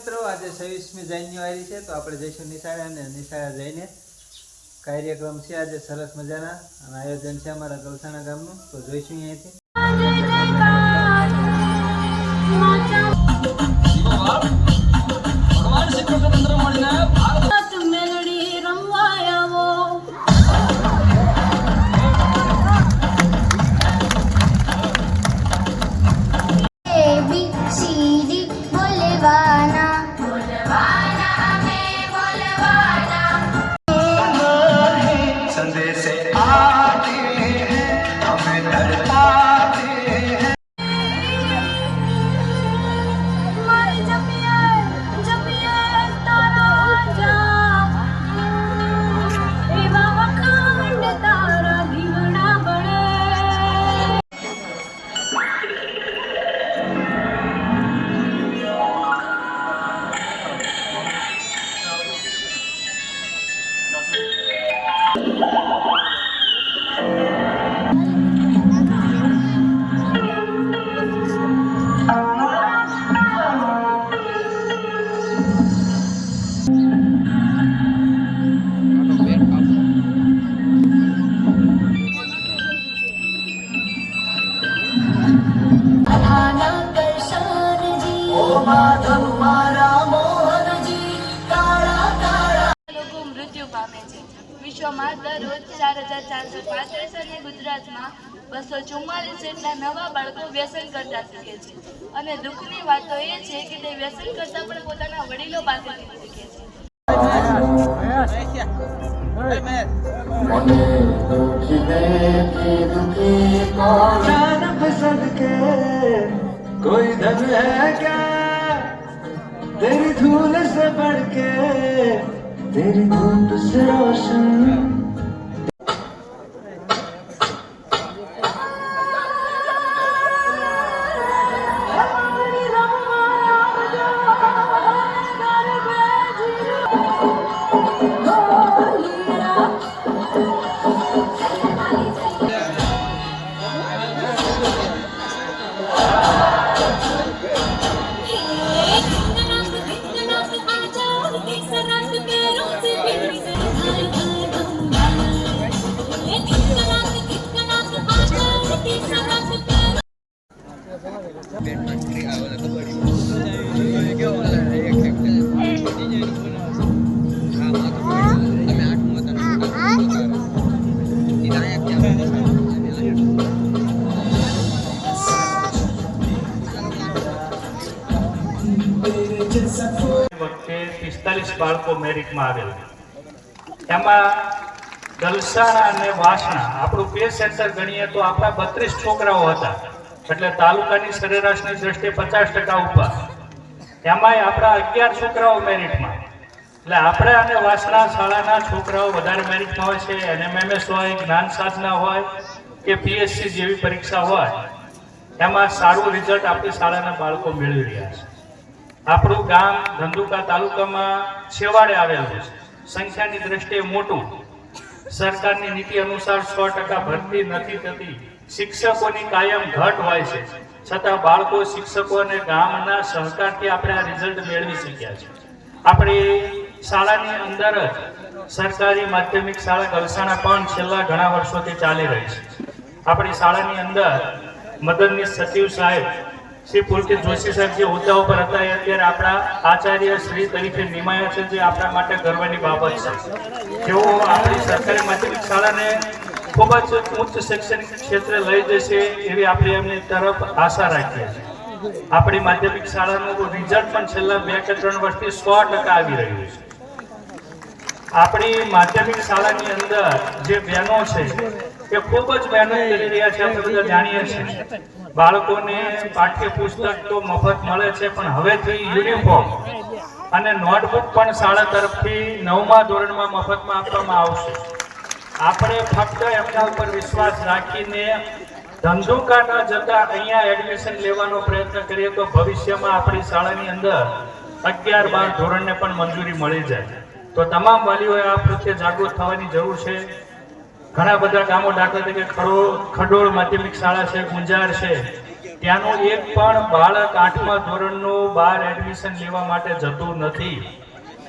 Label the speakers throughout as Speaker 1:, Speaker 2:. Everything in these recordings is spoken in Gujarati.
Speaker 1: મિત્રો, આજે છવ્વીસમી જાન્યુઆરી છે, તો આપણે જઈશું નિશાળા અને નિશાળા જઈને કાર્યક્રમ છે, આજે સરસ મજાના અને આયોજન છે અમારા ગલસાણા ગામનું. તો જોઈશું અહીંયાથી.
Speaker 2: Sunday, say eh, દુઃખની વાત તો એ છે કે તે વ્યસન કરતા પણ પોતાના વડીલો પાસેથી શીખે છે
Speaker 3: जान पसंद के कोई धन है क्या तेरी धूल से बढ़ के तेरी धूप से रोशन
Speaker 4: બાળકો મેરિટમાં આવેલા એમાં ગલસાણા અને વાસણા, આપણું પે સેન્ટર ગણીએ તો આપણા બત્રીસ છોકરાઓ હતા. એટલે તાલુકાની સરેરાશની દ્રષ્ટિએ પચાસ ટકા ઉપર. એમાંય આપણા અગિયાર છોકરાઓ મેરિટમાં. એટલે આપણે અને વાસણા શાળાના છોકરાઓ વધારે મેરિટમાં હોય છે, એનએમએમએસ હોય, જ્ઞાન સાધના હોય કે પીએસસી જેવી પરીક્ષા હોય, એમાં સારું રિઝલ્ટ આપણી શાળાના બાળકો મેળવી રહ્યા છે. આપણું ગામ ધંધુકા તાલુકામાં છેવાડે આવેલું છે. સંખ્યાની દ્રષ્ટિએ મોટું. સરકારની નીતિ અનુસાર સો ટકા ભરતી નથી થતી. શિક્ષકોની કાયમ ઘટ હોય છે. છતાં બાળકો, શિક્ષકો અને ગામના સહકારથી આપણે આ રિઝલ્ટ મેળવી શક્યા છે. આપણી શાળાની અંદર જ સરકારી માધ્યમિક શાળા ગલસાણા પણ છેલ્લા ઘણા વર્ષોથી ચાલી રહી છે. આપણી શાળાની અંદર મદદનીશ સચિવ સાહેબ શ્રી પુલકિત જોશી સાહેબ જે હોદ્દા ઉપર હતા, એ અત્યારે આપણા આચાર્ય શ્રી તરીકે નિમાયા છે, જે આપણા માટે ગર્વની બાબત છે. જેઓ આપણી સરકારી માધ્યમિક શાળાને ખૂબ જ ઉચ્ચ શૈક્ષણિક ક્ષેત્રે લઈ જશે એવી આપણે એમની તરફ આશા રાખીએ છીએ. આપણી માધ્યમિક શાળાનું રિઝલ્ટ પણ છેલ્લા બે કે ત્રણ વર્ષથી સો ટકા આવી રહ્યું છે. આપણી માધ્યમિક શાળાની અંદર જે બહેનો છે, એ ખૂબ જ મહેનત કરી રહ્યા છે, આપણે બધા જાણીએ છીએ. બાળકોને પાઠ્યપુસ્તક તો મફત મળે છે, પણ હવેથી યુનિફોર્મ. અને નોટબુક પણ શાળા તરફથી નવમા ધોરણમાં મફતમાં આપવામાં આવશે. આપણે ફક્ત એમના ઉપર વિશ્વાસ રાખીને ધંધુકા ન જતા અહીંયા એડમિશન લેવાનો પ્રયત્ન કરીએ તો ભવિષ્યમાં આપણી શાળાની અંદર અગિયાર બાર ધોરણને પણ મંજૂરી મળી જાય. તો તમામ વાલીઓએ આ પ્રત્યે જાગૃત થવાની જરૂર છે. ઘણા બધા ગામો દાખલા તરીકે ખડો ખડોળ માધ્યમિક શાળા છે, ગુંજાર છે. ત્યાંનું એક પણ બાળક આઠમા ધોરણનું બહાર એડમિશન લેવા માટે જતું નથી.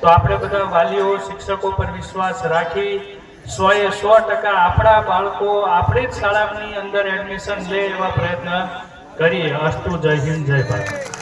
Speaker 4: તો આપણે બધા વાલીઓ, શિક્ષકો પર વિશ્વાસ રાખી સો એ સો ટકા આપણા બાળકો આપણી જ શાળાની અંદર એડમિશન લે એવા પ્રયત્ન કરીએ. અસ્તુ જય હિન્દ, જય ભારત.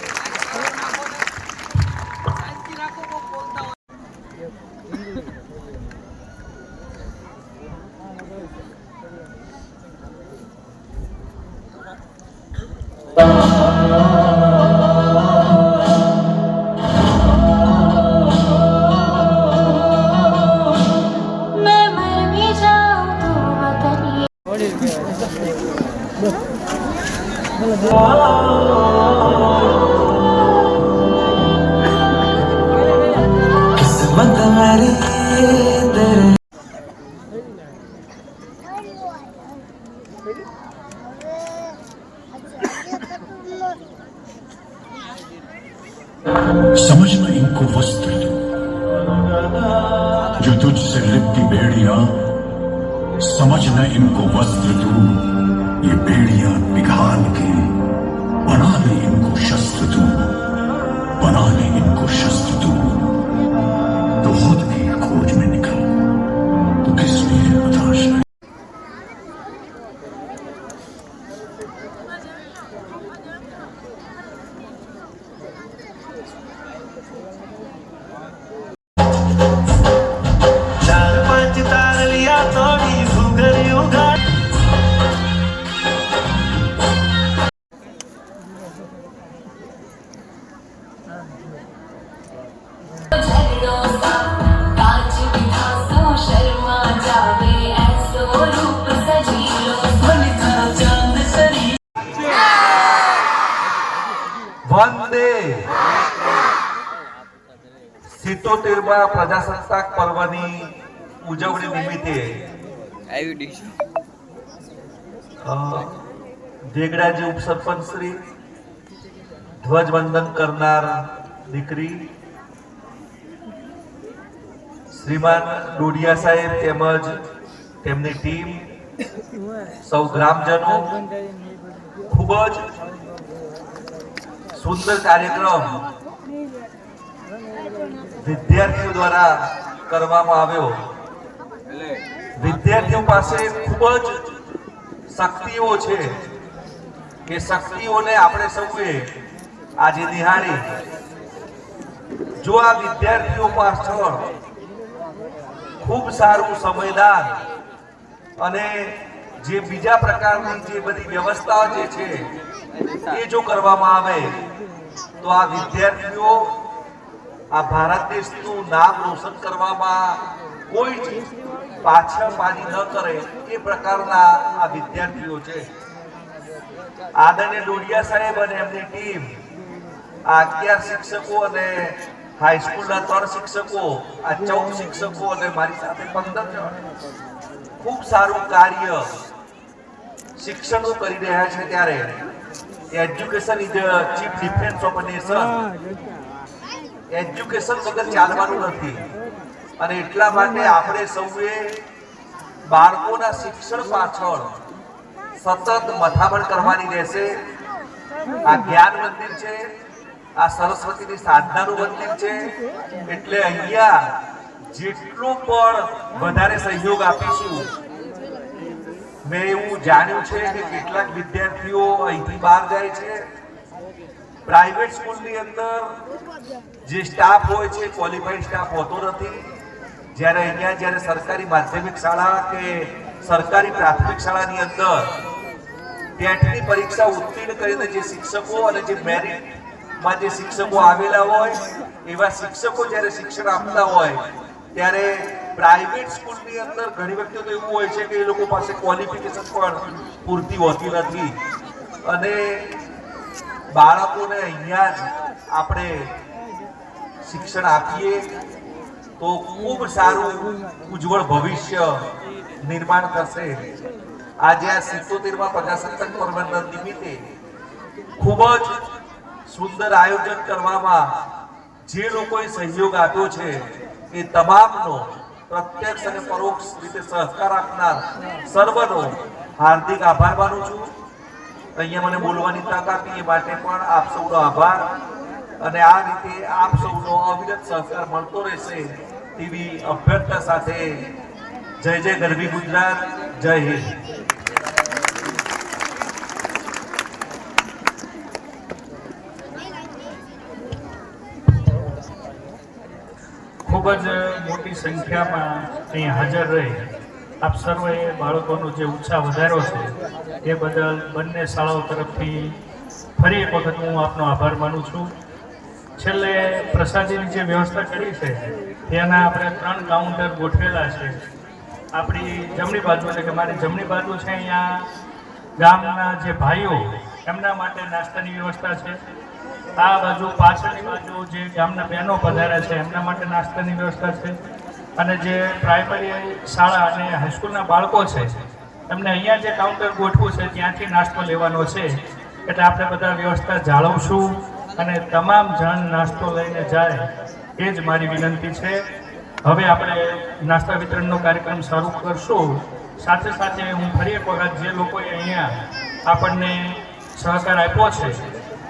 Speaker 5: સિત્તોતેરમાં પ્રજાસત્તાક પર્વની ઉજવણી નિમિત્તે ઢેગડાજી ઉપસરપંચ શ્રી ધ્વજવંદન કરનાર દીકરી શ્રીમાન ડોડિયા સાહેબ તેમજ તેમની ટીમ સૌ ગ્રામજનો ખૂબ જ સુંદર કાર્યક્રમ વિદ્યાર્થીઓ દ્વારા કરવામાં આવ્યો. વિદ્યાર્થીઓ પાસે ખૂબ જ શક્તિઓ છે એ શક્તિઓને આપણે સૌએ આજે નિહાળી. જો આ વિદ્યાર્થીઓ પાછળ ખૂબ સારું સમયદાન અને જે બીજા પ્રકારની જે બધી વ્યવસ્થાઓ જે છે એ જો કરવામાં આવે તો આ વિદ્યાર્થીઓ આ ભારત દેશનું નામ રોશન કરવામાં કોઈ જ પાછળ પાની ન કરે એ પ્રકારના આ વિદ્યાર્થીઓ છે. આદરણીય ડોડિયા સાહેબ અને એમની ટીમ, આ અગિયાર શિક્ષકો અને હાઈસ્કૂલના ત્રણ શિક્ષકો, આ ચૌદ શિક્ષકો અને મારી સાથે પંદર જણ ખૂબ સારું કાર્ય શિક્ષણનું કરી રહ્યા છે ત્યારે. Education is chief defence of nation education વગર ચાલવાનું નથી. અને એટલા માટે આપણે સૌએ બાળકોના શિક્ષણ પાછળ સતત મથામણ કરવાની રહેશે. આ જ્ઞાન મંદિર છે, આ સરસ્વતીની સાધનાનું મંદિર છે. એટલે અહીંયા જેટલું પણ વધારે સહયોગ આપીશું, મેં એવું જાણ્યું છે કે કેટલાક વિદ્યાર્થીઓ અહીંથી બહાર જાય છે. પ્રાઇવેટ સ્કૂલની અંદર જે સ્ટાફ હોય છે ક્વોલિફાઈડ સ્ટાફ હોતો નથી. જ્યારે અહીંયા જ્યારે સરકારી માધ્યમિક શાળા કે સરકારી પ્રાથમિક શાળાની અંદર ટેટની પરીક્ષા ઉત્તીર્ણ કરીને જે શિક્ષકો અને જે મેરિટમાં જે શિક્ષકો આવેલા હોય, એવા શિક્ષકો જ્યારે શિક્ષણ આપતા હોય, ત્યારે પ્રાઇવેટ સ્કૂલની અંદર ઘણી વખતે તો એવું હોય છે કે એ લોકો પાસે ક્વોલિફિકેશન પણ પૂરતી હોતી નથી. અને બાળકોને અહીંયા જ આપણે શિક્ષણ આપીએ તો ખૂબ સારું ઉજ્જવળ ભવિષ્ય નિર્માણ થશે આજે આ સિત્તોતેરમાં પ્રજાસત્તાક પ્રબંધન નિમિત્તે ખૂબ જ સુંદર આયોજન કરવામાં જે લોકોએ સહયોગ આપ્યો છે એ તમામનો પ્રત્યક્ષ અને પરોક્ષ રીતે સહકાર આપનાર સર્વનો હાર્દિક આભાર માનું છું. અહીંયા મને બોલવાની તક આપી એ માટે પણ આપ સૌનો આભાર. અને આ રીતે આપ સૌનો અવિરત સહકાર મળતો રહેશે તેવી અભ્યર્થના સાથે જય જય ગરવી ગુજરાત, જય હિન્દ.
Speaker 4: ખૂબ જ મોટી સંખ્યામાં અહીં હાજર રહી. આપ સર્વે બાળકોનો જે ઉત્સાહ વધાર્યો છે, એ બદલ બંને શાળાઓ તરફથી ફરી એક વખત હું આપનો આભાર માનું છું. છેલ્લે પ્રસાદીની જે વ્યવસ્થા કરી છે, તેના આપણે ત્રણ કાઉન્ટર ગોઠવેલા છે. આપણી જમણી બાજુ, એટલે કે મારી જમણી બાજુ છે અહીંયા ગામના જે ભાઈઓ, એમના માટે નાસ્તાની વ્યવસ્થા છે. આ બાજુ પાછળની બાજુ જે ગામના બહેનો પધાર્યા છે, એમના માટે નાસ્તાની વ્યવસ્થા છે. અને જે પ્રાઇમરી શાળા અને હાઈસ્કૂલના બાળકો છે, એમને અહીંયા જે કાઉન્ટર ગોઠવું છે, ત્યાંથી નાસ્તો લેવાનો છે. એટલે આપણે બધા વ્યવસ્થા જાળવશું અને તમામ જણ નાસ્તો લઈને જાય, એ જ મારી વિનંતી છે. હવે આપણે નાસ્તા વિતરણનો કાર્યક્રમ શરૂ કરશું. સાથે સાથે હું ફરી એક વખત જે લોકોએ અહીંયા આપણને સહકાર આપ્યો છે,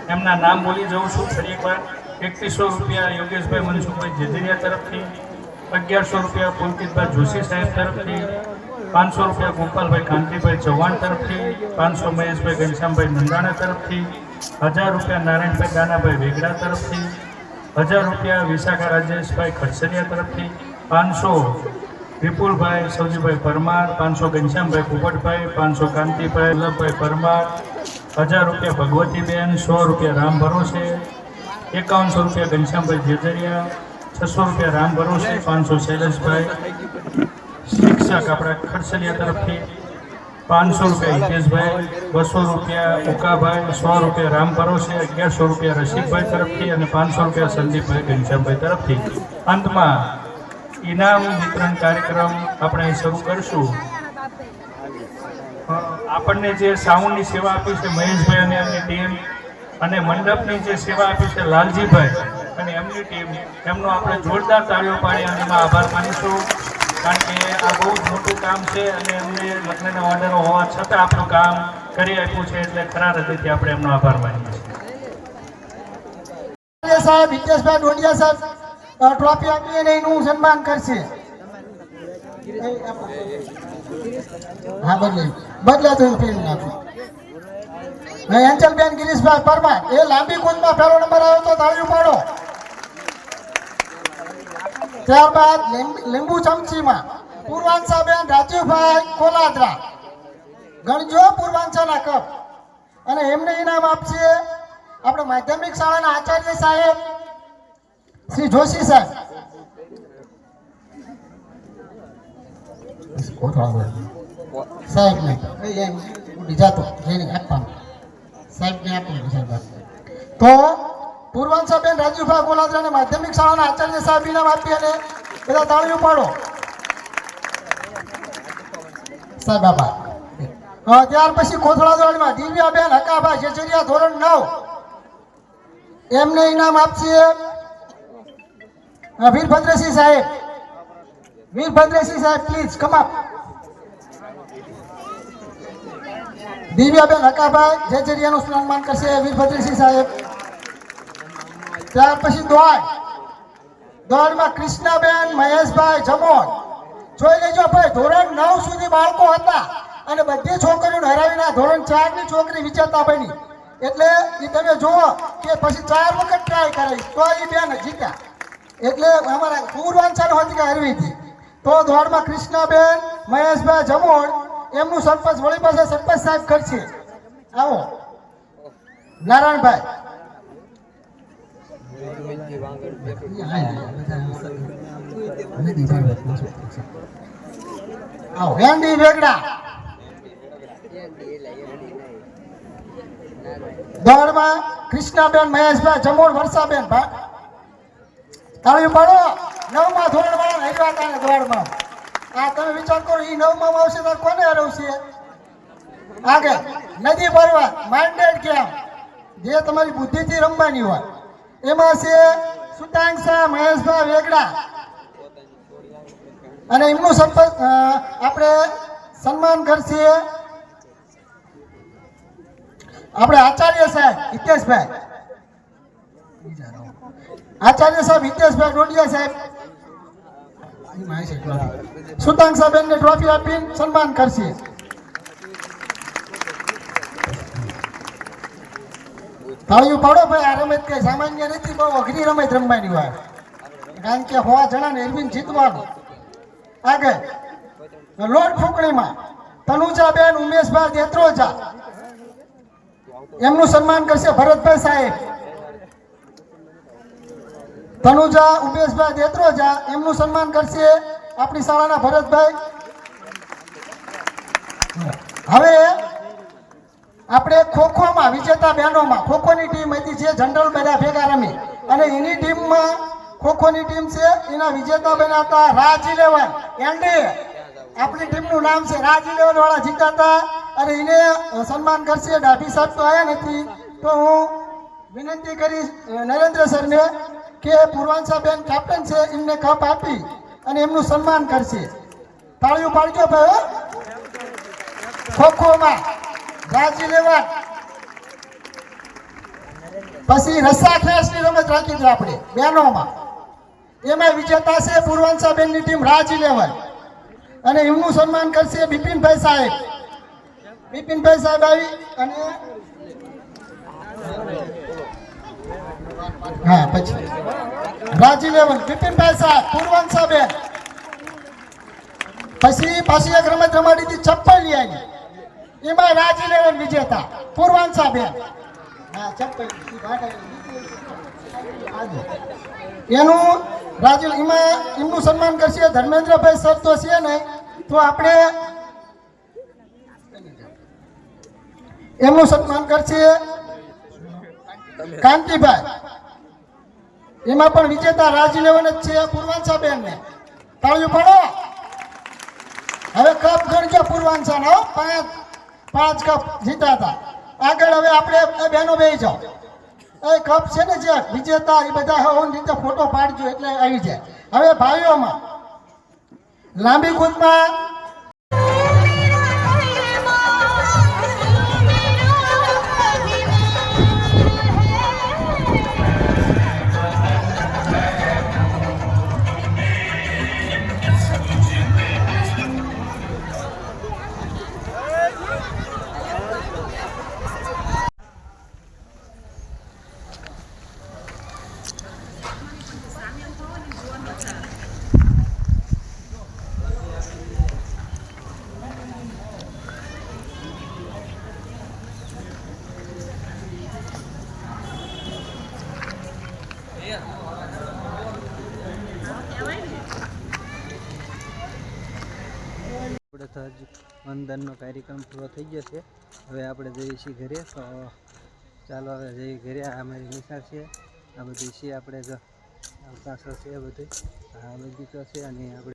Speaker 4: એમના નામ બોલી જાઉં છું. ફરી એકવાર એકવીસો રૂપિયા યોગેશભાઈ મનસુખભાઈ જેજરિયા તરફથી અગિયારસો રૂપિયા પુલકિતભાઈ જોશી સાહેબ તરફથી, પાંચસો રૂપિયા ગોપાલભાઈ કાંતિભાઈ ચૌહાણ તરફથી, પાંચસો મહેશભાઈ ઘનશ્યામભાઈ નંદાણા તરફથી, હજાર રૂપિયા નારાયણભાઈ દાનાભાઈ વેગડા તરફથી, હજાર રૂપિયા વિશાખા રાજેશભાઈ ખડસરિયા તરફથી, પાંચસો વિપુલભાઈ સૌજીભાઈ પરમાર, પાંચસો ઘનશ્યામભાઈ પોપટભાઈ પાંચસો કાંતિભાઈ, વલ્લભભાઈ પરમાર, હજાર રૂપિયા ભગવતીબેન, સો રૂપિયા રામ ભરોસે, એકાવનસો રૂપિયા ઘનશ્યામભાઈ જેજરિયા છસો રૂપિયા રામ ભરોસે પાંચસો શૈલેષભાઈ. શિક્ષક આપણા ખડસલિયા તરફથી પાંચસો રૂપિયા હિતેશભાઈ, બસો રૂપિયા ઉકાભાઈ, સો રૂપિયા રામ ભરોસે અગિયારસો રૂપિયા રસિકભાઈ તરફથી અને પાંચસો રૂપિયા સંદીપભાઈ ઘનશ્યામભાઈ તરફથી. અંતમાં ઇનામ વિતરણ કાર્યક્રમ આપણે શરૂ કરીશું. આપણને જે સાઉન્ડની સેવા આપી છે મહેશભાઈ અને એમની ટીમ અને મંડપની જે સેવા આપી છે લાલજીભાઈ અને એમની ટીમ, એમનો આપણે જોરદાર તાળીઓ પાડી અને એમાં આભાર માનીશું. કારણ કે આ બહુ જ મોટું કામ છે અને એમને લગ્નના ઓર્ડરો હોવા છતાં આપણું કામ કરી આપ્યું છે એટલે ખરા હૃદયથી આપણે એમનો આભાર માનીએ છીએ.
Speaker 6: સાહેબ, હિતેશભાઈ ડોડિયા સાહેબ ટ્રોફી આપી અને એનું સન્માન કરશે. હા, બદલે બદલે તો ફેરી નાખું ને અંચલબેન ગિરીશભાઈ પરમાર, એ લાંબી કૂદમાં પહેલો નંબર આવ્યો તો તાળી પાડો. ત્યારબાદ લીંબ- ચમચીમાં પૂર્વાંશાબેન રાજીવભાઈ કોલાદરા. ગણજો પૂર્વાંશાના કપ. અને એમને ઇનામ આપશે આપણે માધ્યમિક શાળાના આચાર્ય સાહેબ શ્રી જોશી સાહેબ. સાહેબ ને બીજા તો, જેને આપવાનું. તો પૂર્વાંશાબેન રાજુભાઈ ગોલાદરાને માધ્યમિક શાળાના આચાર્ય સાહેબ ઇનામ આપી અને બધા તાળીઓ પાડો. સાહેબ આભાર ત્યાર પછી કોથળાદવાડીમાં દિવ્યાબેન હકાભાઈ જેજરિયા ધોરણ નવ. એમને ઇનામ આપશે વીરભદ્રસિંહ સાહેબ. વીરભદ્રસિંહ સાહેબ પ્લીઝ કમાપ દિવ્યાબેન હકાભાઈ જેજરિયાનું સન્માન કરશે વીરભદ્રસિંહ સાહેબ. ત્યાર પછી દોડ દોડમાં કૃષ્ણાબેન, મહેશભાઈ જમોણ જોઈ લેજો ભાઈ, ધોરણ નવ સુધી બાળકો હતા અને બધી છોકરીઓને હરાવીને ધોરણ ચારની છોકરી વિજેતા બની. એટલે એ તમે જુઓ કે પછી ચાર વખત ટ્રાય કરાવી, તો એ બેન જીત્યા. એટલે અમારા પૂર્વાંચલ હતી કે હરવી હતી. તો દોડમાં કૃષ્ણાબેન, મહેશભાઈ જમોણ એમનું સરપંચ વળી પાસે સરપંચ સાહેબ કરશે આવો. નારાયણભાઈ. આવો વેન્ડી વેગડા દોડમાં કૃષ્ણાબેન મહેશભાઈ જમોડ વર્ષાબેન ભાઈ તાળીઓ પાડો નવમાં ધોરણ વાળા હરવા કાને દોડમાં આ તમે વિચાર કરો એ નવમાં આવશે તો કોને હરવશે? આગળ નદી પર્વત માઇન્ડેડ કેમ? જે તમારી બુદ્ધિથી રમવાની હોય. એમાં છે સુતાંક્ષા મહેશભાઈ વેગડા અને એમનું સંપર્ક આપણે સન્માન કરશે આપણે આચાર્ય સાહેબ હિતેશભાઈ. આચાર્ય સાહેબ હિતેશભાઈ ડોડિયા સાહેબ. સુતાંગ સાહેબ એમને ટ્રોફી આપીને સન્માન કરશે. તાળીઓ પાડો ભાઈ, આ રમત કઈ સામાન્ય નથી, બહુ અઘરી રમત રમવાની હોય કારણ કે હોવા જણા ને એરવિન જીતવાનું. આગળ. લોટ ફૂંકણીમાં તનુજાબેન, ઉમેશભાઈ દેત્રોજા એમનું સન્માન કરશે ભરતભાઈ સાહેબ. તનુજા, ઉમેશભાઈ દેત્રોજા એમનું સન્માન કરશે આપણી શાળાના ભરતભાઈ. હવે આપણે ખોખોમાં વિજેતા બહેનોમાં, ખોખોની ટીમ હતી જે જનરલ બધા ભેગા રમી. અને એની ટીમમાં ખોખોની ટીમ છે, એના વિજેતા બન્યા હતા રાજ ઇલેવન. એનડીએ આપણી ટીમનું નામ છે રાજ ઇલેવન વાળા જીતા હતા અને એને સન્માન કરશે. ડાભી સાહેબ તો આવ્યા નથી. તો હું વિનંતી કરીશ નરેન્દ્ર સરને કે પૂર્વાંશાબેન કેપ્ટન છે, એમને કપ આપી અને એમનું સન્માન કરશે. તાળીઓ પાડજો ભાઈ. ખોખોમાં. રાજી લેવા. પછી રસ્સા ખેંચની રમત રાખી હતી આપણે બહેનોમાં એમાં વિજેતા છે પૂર્વાંશાબેનની ટીમ રાજ લેવાય અને એમનું સન્માન કરશે બિપિનભાઈ સાહેબ. બિપિનભાઈ સાહેબ આવી અને હા, પછી. રાજી લેવલ બિપિનભાઈ સાહેબ, પૂર્વાંશાબેન. પછી પાછી એક રમત રમાડી હતી ચપ્પલિયાની એમાં રાજ ઇલેવન વિજેતા પૂર્વાંશાબેન. હા એનું રાજ એમાં એમનું સન્માન કરશે ધર્મેન્દ્રભાઈ સર તો છે ને તો આપણે એમનું સન્માન કરશે કાંતિભાઈ. એમાં પણ વિજેતા રાજ ઇલેવન જ છે પૂર્વાંશા બેન ને તાળીઓ પડો હવે કપ ગણજો પૂર્વાંશા નો પાંચ. પાંચ કપ જીતા હતા. આગળ હવે આપણે બહેનો બે જાઓ. એ કપ છે ને જે વિજેતા, એ બધા હોવાની રીતે ફોટો પાડજો એટલે આવી જાય. હવે ભાઈઓમાં લાંબી કૂદમાં
Speaker 1: વંદનનો કાર્યક્રમ પૂરો થઈ ગયો છે. હવે આપણે જઈએ છીએ ઘરે. તો ચાલો હવે જઈએ ઘરે. આ અમારી નિશાળ છે. આ બધી છે આપણે અવકાશો છે બધું. આ બગીચો છે અને આપણે